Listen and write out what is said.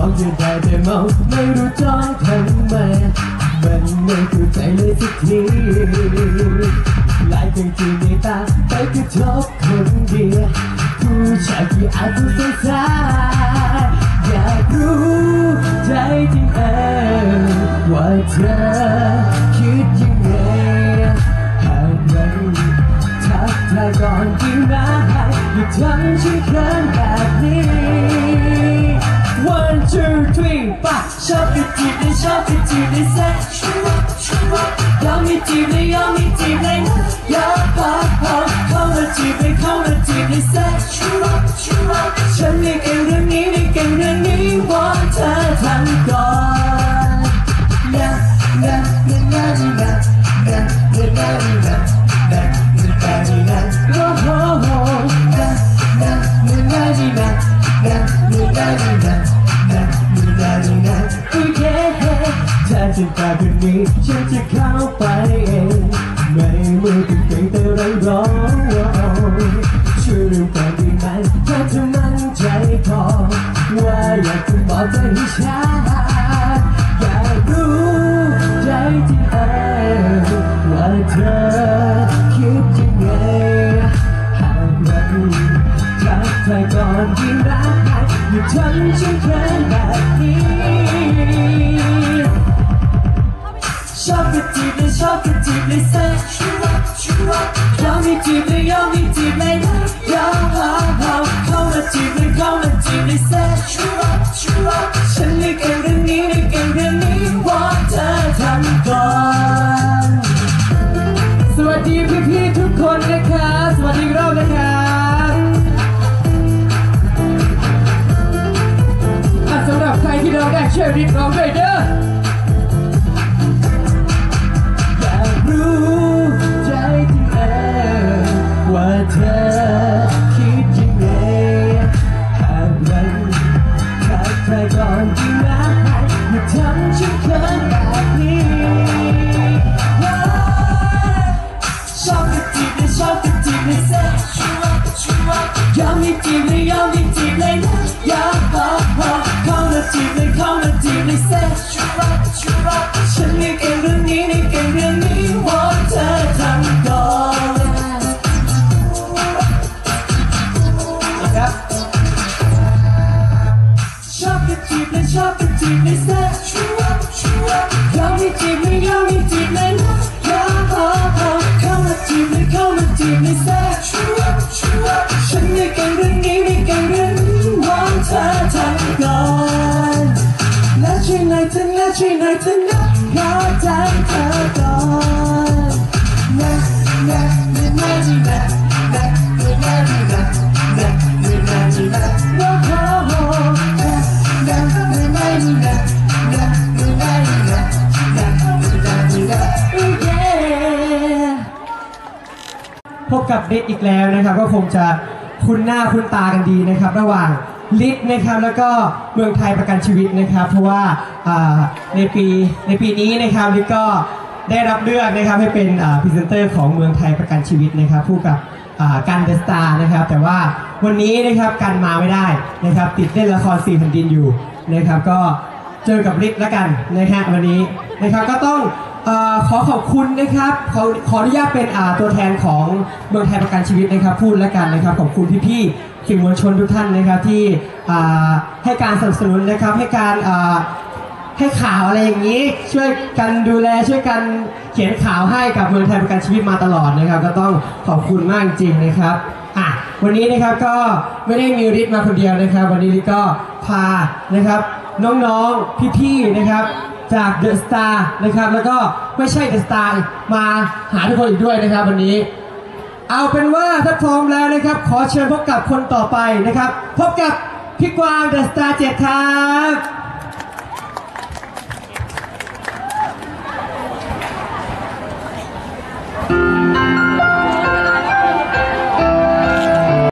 องอยู่ได้มองไม่รู้จองทำไมมันไม่เข้าใจเลยสักทีลายครั้งๆในตาไปกระทบคเดียวผู้ชายที่อาจจะสสารอยากรู้ใจจริงเอว่าเธอ ทำฉันเขินแบบนี้ one two three ปะชอบกันจีบเลยชอบกันจีบเลยแซ่ชัวชัวยอมไม่จีบเลยยอมไม่จีบเลยยอมพอพอเข้ามาจีบเลยเข้ามาจีบเลยแซ่ชั เป็นนี้ฉันจะเข้าไปเองไม่มือเป็นเพียงแต่ร้องร้องช่วยเรื่องก่อนดีไหมถ้าเธอมั่นใจพอว่าอยากจะบอกเธอให้ชัดอยากรู้ใจที่เออว่าเธอคิดยังไงหากรักทักทายก่อนที่รักอย่าทำฉันเขินแบบนี้ Shop the TV, shop the TV, say you up, you up. Yummy TV, yummy TV, yo ho ho. Call the TV, call the TV, say you up, you up. ฉันได้เก่งเรื่องนี้ได้เก่งเรื่องนี้ว่าเธอทำก่อนสวัสดีพี่พี่ทุกคนนะคะ สวัสดีรอบนะคะสำหรับใครที่เราได้เชิญรีบร้องด้ยเด้อ Lady, Lady, Lady, Lady, ช่วยหน่อยเธอและช่วยหน่อยเธอนะขอใจเธอก่อนนะนะนะนะนะนะนะนะนะนะนะนะโอ้โหนะนะนะนะนะนะนะนะนะนะนะโอเคพบกับฤทธิ์อีกแล้วนะครับ ก็คงจะคุ้นหน้าคุ้นตากันดีนะครับ ระหว่าง ฤทธิ์นะครับแล้วก็เมืองไทยประกันชีวิตนะครับ เพราะว่าในปีในปีนี้นะครับฤทธิ์ก็ได้รับเลือกนะครับให้เป็นพรีเซนเตอร์ของเมืองไทยประกันชีวิตนะครับคู่กับอ่ากันเดสตาร์นะครับ แต่ว่าวันนี้นะครับกันมาไม่ได้นะครับติดเล่นละครสี่แผ่นดินอยู่นะครับ ก็เจอกับฤทธิ์แล้วกันนะฮะวันนี้นะครับก็ต้อง ขอขอบคุณนะครับ ขอขออนุญาตเป็นอ่าตัวแทนของเมืองไทยประกันชีวิตนะครับ พูดแล้วกันนะครับ ขอบคุณพี่ๆสื่อมวลชนทุกท่านนะครับที่ให้การสนับสนุนนะครับ ให้การให้ข่าวอะไรอย่างนี้ ช่วยกันดูแลช่วยกันเขียนข่าวให้กับเมืองไทยประกันชีวิตมาตลอดนะครับ ก็ต้องขอบคุณมากจริงๆนะครับอะวันนี้นะครับก็ไม่ได้มีฤทธิ์มาคนเดียวนะครับ วันนี้ก็พานะครับน้องๆพี่ๆนะครับ จากเดอะสตาร์นะครับ แล้วก็ไม่ใช่เดอะสตาร์มาหาทุกคนอีกด้วยนะครับวันนี้ เอาเป็นว่าถ้าพร้อมแล้วนะครับ ขอเชิญพบกับคนต่อไปนะครับ พบกับพี่กวางเดอะสตาร์เจ็ดครับ